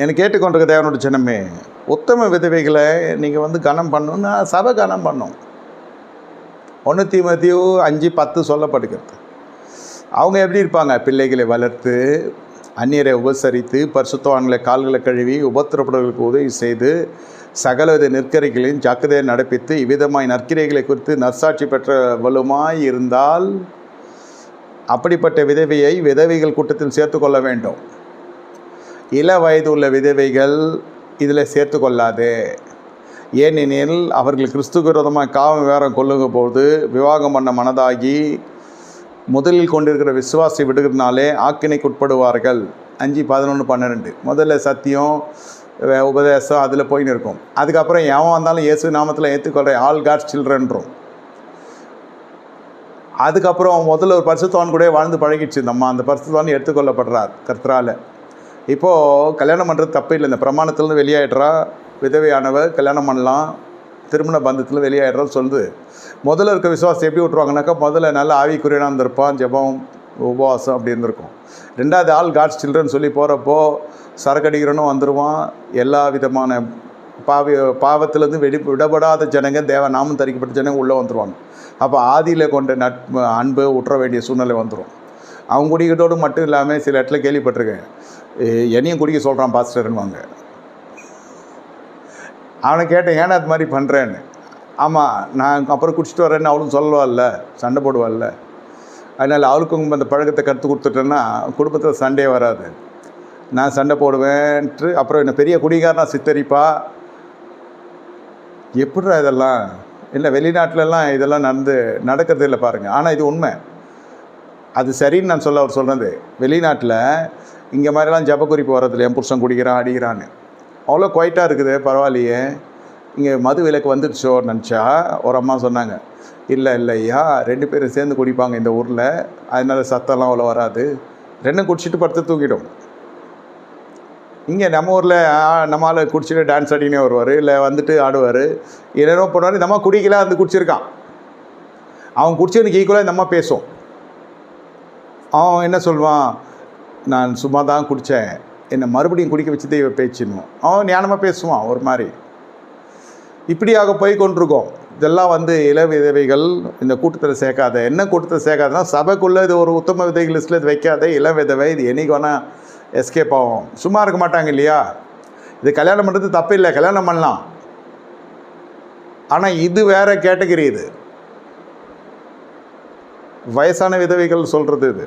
எனக்கு கேட்டுக்கொண்டிருக்க தேவனோட சின்னமே உத்தம விதவைகளை நீங்கள் வந்து கனம் பண்ணணும்னா சபை கனம் பண்ணும். ஒன்று தீமத்தியோ அஞ்சு பத்து சொல்லப்படுகிறது. அவங்க எப்படி இருப்பாங்க? பிள்ளைகளை வளர்த்து அந்நியரை உபசரித்து பரிசுத்தவான்களை கால்களை கழுவி உபத்திரப்படுவதற்கு உதவி செய்து சகலவித நெற்கரைகளையும் ஜாக்கிரதையை நடப்பித்து இவ்விதமாய் நற்கிரைகளை குறித்து நற்சாட்சி பெற்றவளுமாய் இருந்தால் அப்படிப்பட்ட விதவையை விதவைகள் கூட்டத்தில் சேர்த்து கொள்ள வேண்டும். இள வயது உள்ள விதவைகள் இதில் சேர்த்து கொள்ளாது ஏனெனில் அவர்கள் கிறிஸ்துக்கு விரோதமாக காவம் விவரம் கொள்ளுங்க போது விவாகம் பண்ண மனதாகி முதலில் கொண்டிருக்கிற விசுவாசி விடுகிறதுனாலே ஆக்கினைக்கு உட்படுவார்கள். அஞ்சு பதினொன்று பன்னிரெண்டு. முதல்ல சத்தியம் உபதேசம் அதில் போயின்னு இருக்கும் அதுக்கப்புறம் எவன் வந்தாலும் இயேசு நாமத்தில் ஏற்றுக்கொள்கிற ஆல் காட் சில்ட்ரன்றும். அதுக்கப்புறம் முதல்ல ஒரு பரிசுத்தவான் கூட வாழ்ந்து பழகிடுச்சு. நம்ம அந்த பரிசுத்தவான் எடுத்துக்கொள்ளப்படுறார் கர்த்தரால். இப்போது கல்யாணம் பண்ணுறது தப்பு இல்லை. இந்த பிரமாணத்துலேருந்து வெளியாயிடுறா. விதவையானவர் கல்யாணம் பண்ணலாம். திருமண பந்தத்தில் வெளியாகிடுறான்னு சொல்லுது. முதல்ல இருக்க விசுவாசம் எப்படி விட்ருவாங்கனாக்கா முதல்ல நல்ல ஆவிக்குரியனாக இருந்திருப்பான். ஜெபம் உபவாசம் அப்படி இருந்திருக்கும். ரெண்டாவது ஆள் காட்ஸ் சில்ட்ரன் சொல்லி போகிறப்போ சரக்கடிக்கிறனும் வந்துடுவான் எல்லா விதமான பாவி பாவத்திலேருந்து வெடி விடப்படாத ஜனங்க தேவ நாமம் தரிக்கப்பட்ட ஜனங்க உள்ளே வந்துடுவாங்க அப்போ ஆதியில் கொண்ட நட்பு அன்பு உற்ற வேண்டிய சூழ்நிலை வந்துடும் அவங்க குடிக்கிறதோடு மட்டும் இல்லாமல் சில இடத்துல கேள்விப்பட்டிருக்கேன். என்னையும் குடிக்க சொல்கிறான் பாஸ்டர்னுவாங்க அவனை கேட்டேன் ஏன்னா அது மாதிரி பண்ணுறேன்னு ஆமாம் நான் அப்புறம் குடிச்சிட்டு வரேன்னு அவளும் சொல்லுவாள்ல சண்டை போடுவாள்ல. அதனால் அவளுக்கும் அந்த பழக்கத்தை கற்றுக் கொடுத்துட்டேன்னா குடும்பத்தில் சண்டே வராது. நான் சண்டை போடுவேன்ட்டு அப்புறம் என்ன பெரிய குடிகாரனா சித்தரிப்பா? எப்படிடா இதெல்லாம்? இல்லை வெளிநாட்டிலலாம் இதெல்லாம் நடந்து நடக்கிறது இல்லை பாருங்கள் ஆனால் இது உண்மை. அது சரின்னு நான் சொல்ல அவர் சொன்னது வெளிநாட்டில் இங்கே மாதிரிலாம் ஜபக்குறிப்பு வரதில்லை என் புருஷன் குடிக்கிறான் அடிக்கிறான்னு. அவ்வளோ குவைட்டாக இருக்குது பரவாயில்லையே. இங்கே மது விலக்கு வந்துடுச்சோ நினச்சா ஒரு அம்மா சொன்னாங்க இல்லை இல்லை ஐயா ரெண்டு பேரும் சேர்ந்து குடிப்பாங்க இந்த ஊரில். அதனால சத்தம்லாம் அவ்வளோ வராது. ரெண்டும் குடிச்சிட்டு படுத்து தூக்கிடும் இங்கே நம்ம ஊரில் நம்ம ஆள் குடிச்சிட்டு டான்ஸ் ஆடினே வருவார் இல்லை வந்துட்டு ஆடுவார். என்னென்னோ பண்ணுவார். இந்த அம்மா குடிக்கல வந்து குடிச்சிருக்கான். அவன் குடிச்சவனுக்கு ஈக்குவலாக இந்த அம்மா பேசும். அவன் என்ன சொல்லுவான்? நான் சும்மா தான் குடித்தேன் என்னை மறுபடியும் குடிக்க வச்சதே இவ பேச்சுன்னுவான் அவன் ஞானமாக பேசுவான் ஒரு மாதிரி. இப்படியாக போய் கொண்டிருக்கோம். இதெல்லாம் வந்து இள விதவைகள் இந்த கூட்டத்தில் சேர்க்காத. என்ன கூட்டத்தில் சேர்க்காதுன்னா சபைக்குள்ளே இது ஒரு உத்தம விதைகள் லிஸ்ட்டில் இது வைக்காத இள விதவை இது என்றைக்கு வேணால் எஸ்கேப் ஆகும். சும்மா இருக்க மாட்டாங்க இல்லையா? இது கல்யாணம் பண்ணுறது தப்பு இல்லை கல்யாணம் பண்ணலாம். ஆனால் இது வேற கேட்டகரி இது. வயசான விதவைகள் சொல்கிறது இது.